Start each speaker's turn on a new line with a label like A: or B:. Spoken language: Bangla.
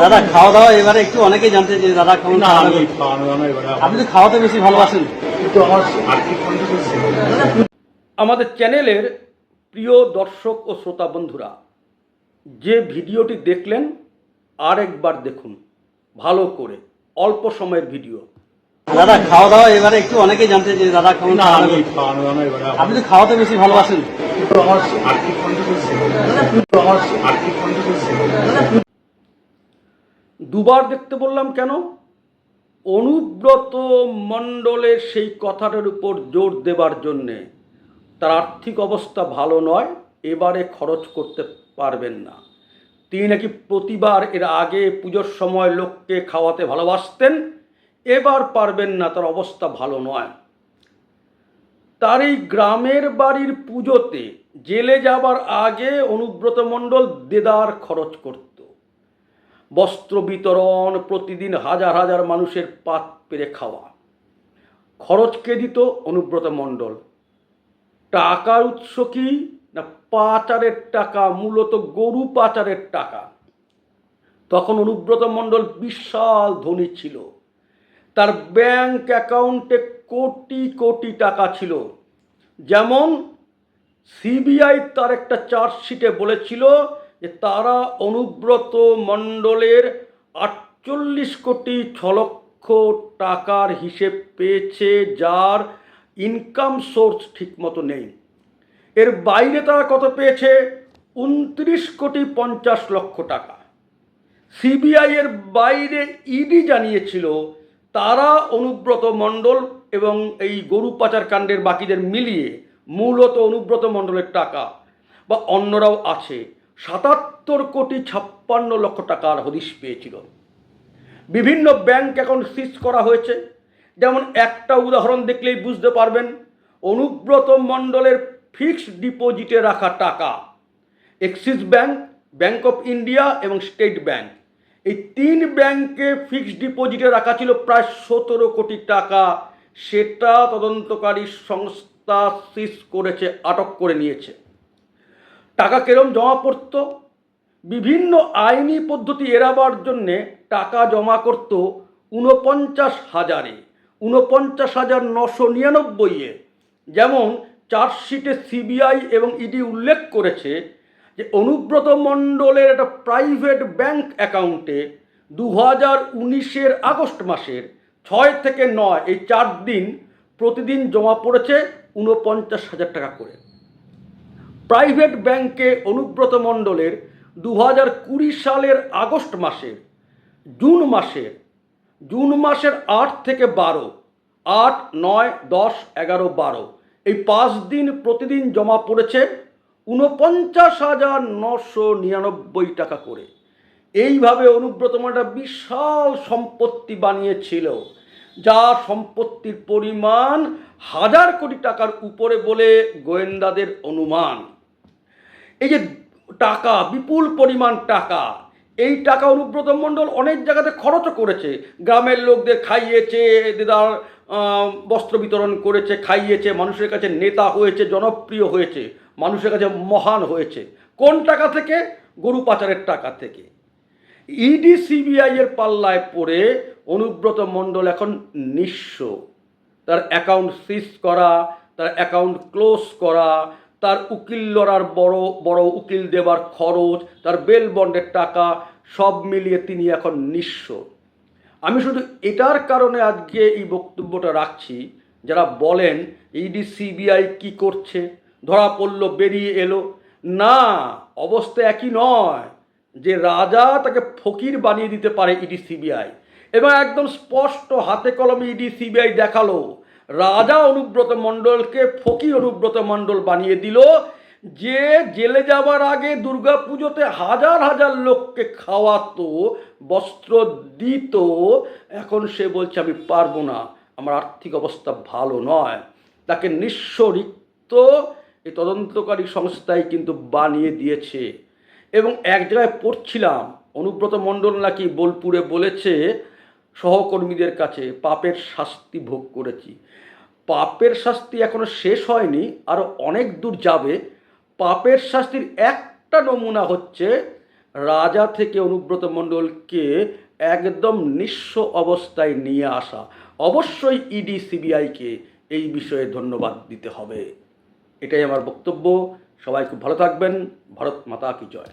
A: দাদা খাওয়া দাওয়া এবারে একটু অনেকেই জানতে যে দাদা কেমন খাওয়া দাওয়া- আপনি তো খাওয়াতে বেশি ভালোবাসেন।
B: কিন্তু আমার আর্থিক
C: আমাদের চ্যানেলের প্রিয় দর্শক ও শ্রোতা বন্ধুরা যে ভিডিওটি দেখলেন আর একবার দেখুন। ভালো করে অল্প সময়ের ভিডিও।
A: দাদা খাওয়া দাওয়া এবারে একটু অনেকেই জানতে যে দাদা কেমন খাওয়া দাওয়া-
B: খাওয়ানো
A: আপনি তো খাওয়াতে বেশি ভালোবাসেন।
B: আমার আর্থিক আমার আর্থিক
C: দুবার দেখতে বললাম কেন? অনুব্রত মণ্ডলের সেই কথাটার উপর জোর দেবার জন্যে। তার আর্থিক অবস্থা ভালো নয়, এবারে খরচ করতে পারবেন না। তিনি নাকি প্রতিবার এর আগে পুজোর সময় লোককে খাওয়াতে ভালোবাসতেন, এবার পারবেন না, তার অবস্থা ভালো নয়। তার এই গ্রামের বাড়ির পুজোতে জেলে যাবার আগে অনুব্রত মণ্ডল দেদার খরচ করত বস্ত্র বিতরণ প্রতিদিন হাজার হাজার মানুষের পাত পেরে খাওয়া। খরচ কে দিত অনুব্রত মণ্ডল। টাকার উৎস কি না পাচারের টাকা, মূলত গরু পাচারের টাকা? তখন অনুব্রত মণ্ডল বিশাল ধনী ছিল। তার ব্যাংক অ্যাকাউন্টে কোটি কোটি টাকা ছিল। যেমন সিবিআই তার একটা চার্জশিটে বলেছিল যে তারা অনুব্রত মণ্ডলের আটচল্লিশ কোটি ছ লক্ষ টাকার হিসেব পেয়েছে, যার ইনকাম সোর্স ঠিকমতো নেই। এর বাইরে তারা কত পেয়েছে? উনত্রিশ কোটি পঞ্চাশ লক্ষ টাকা। সিবিআই এর বাইরে ইডি জানিয়েছিল, তারা অনুব্রত মণ্ডল এবং এই গরু পাচার কাণ্ডের বাকিদের মিলিয়ে মূলত অনুব্রত মণ্ডলের টাকা, বা অন্যরাও আছে। সাতাত্তর কোটি ছাপ্পান্ন লক্ষ টাকার হদিশ পেয়েছিল। বিভিন্ন ব্যাংক অ্যাকাউন্ট সিজ করা হয়েছে। যেমন একটা উদাহরণ দেখলেই বুঝতে পারবেন, অনুব্রত মণ্ডলের ফিক্সড ডিপোজিটে রাখা টাকা। Axis Bank Bank of India এবং স্টেট ব্যাংক। এই তিন ব্যাংকে ফিক্সড ডিপোজিটে রাখা ছিল প্রায় সতেরো কোটি টাকা। সেটা তদন্তকারী সংস্থা সিজ করেছে, আটক করে নিয়েছে। টাকা কেরম জমা পড়ত? বিভিন্ন আইনি পদ্ধতি এড়াবার জন্যে টাকা জমা করত ঊনপঞ্চাশ হাজারে, ঊনপঞ্চাশ হাজার নশো নিরানব্বইয়ে যেমন চার্জশিটে সিবিআই এবং ইডি উল্লেখ করেছে যে, অনুব্রত মণ্ডলের একটা প্রাইভেট ব্যাংক অ্যাকাউন্টে দু হাজার উনিশের আগস্ট মাসের ছয় থেকে নয়, এই চার দিন প্রতিদিন জমা পড়েছে ঊনপঞ্চাশ হাজার টাকা করে। প্রাইভেট ব্যাংকে অনুব্রত মণ্ডলের দু হাজার কুড়ি সালের আগস্ট মাসের জুন মাসের জুন মাসের আট থেকে বারো, আট, নয়, দশ, এগারো, বারো, এই পাঁচ দিন প্রতিদিন জমা পড়েছে ঊনপঞ্চাশ হাজার নশো নিরানব্বই টাকা করে। এইভাবে অনুব্রত একটা বিশাল সম্পত্তি বানিয়েছিল, যা সম্পত্তির পরিমাণ হাজার কোটি টাকার উপরে বলে গোয়েন্দাদের অনুমান। এই যে টাকা, বিপুল পরিমাণ টাকা, এই টাকা অনুব্রত মণ্ডল অনেক জায়গাতে খরচও করেছে। গ্রামের লোকদের খাইয়েছে, দিদার বস্ত্র বিতরণ করেছে, খাইয়েছে, মানুষের কাছে নেতা হয়েছে, জনপ্রিয় হয়েছে, মানুষের কাছে মহান হয়েছে। কোন টাকা থেকে? গরু পাচারের টাকা থেকে। ইডি সিবিআই এর পাল্লায় পড়ে অনুব্রত মণ্ডল এখন নিঃস্ব। তার অ্যাকাউন্ট সিজ করা, তার অ্যাকাউন্ট ক্লোজ করা তার উকিল লড়ার বড় বড় উকিল দেবার খরচ, তার বেল বন্ডের টাকা, সব মিলিয়ে তিনি এখন নিঃস্ব। আমি শুধু এটার কারণে আজকে এই বক্তব্যটা রাখছি, যারা বলেন ইডি সিবিআই কি করছে? ধরা পড়ল, বেরিয়ে এলো। না, অবস্থা একই নয় যে রাজা তাকে ফকির বানিয়ে দিতে পারে ইডি সিবিআই। এবং একদম স্পষ্ট হাতে কলমে ইডি সিবিআই দেখাল। রাজা অনুব্রত মণ্ডলকে ফকির অনুব্রত মণ্ডল বানিয়ে দিল, যে জেলে যাবার আগে দুর্গা পুজোতে হাজার হাজার লোককে খাওয়াতো, বস্ত্র দিত। এখন সে বলছে, আমি পারব না, আমার আর্থিক অবস্থা ভালো নয়। তাকে নিঃস্ব রিক্ত এই তদন্তকারী সংস্থাই কিন্তু বানিয়ে দিয়েছে। এবং এক জায়গায় পড়ছিলাম, অনুব্রত মণ্ডল নাকি বোলপুরে বলেছে সহকর্মীদের কাছে পাপের শাস্তি ভোগ করেছি। পাপের শাস্তি এখনও শেষ হয়নি আরও অনেক দূর যাবে। পাপের শাস্তির একটা নমুনা হচ্ছে রাজা থেকে অনুব্রত মণ্ডলকে একদম নিঃস্ব অবস্থায় নিয়ে আসা। অবশ্যই ইডি সিবিআইকে এই বিষয়ে ধন্যবাদ দিতে হবে। এটাই আমার বক্তব্য। সবাই খুব ভালো থাকবেন। ভারত মাতা কি জয়।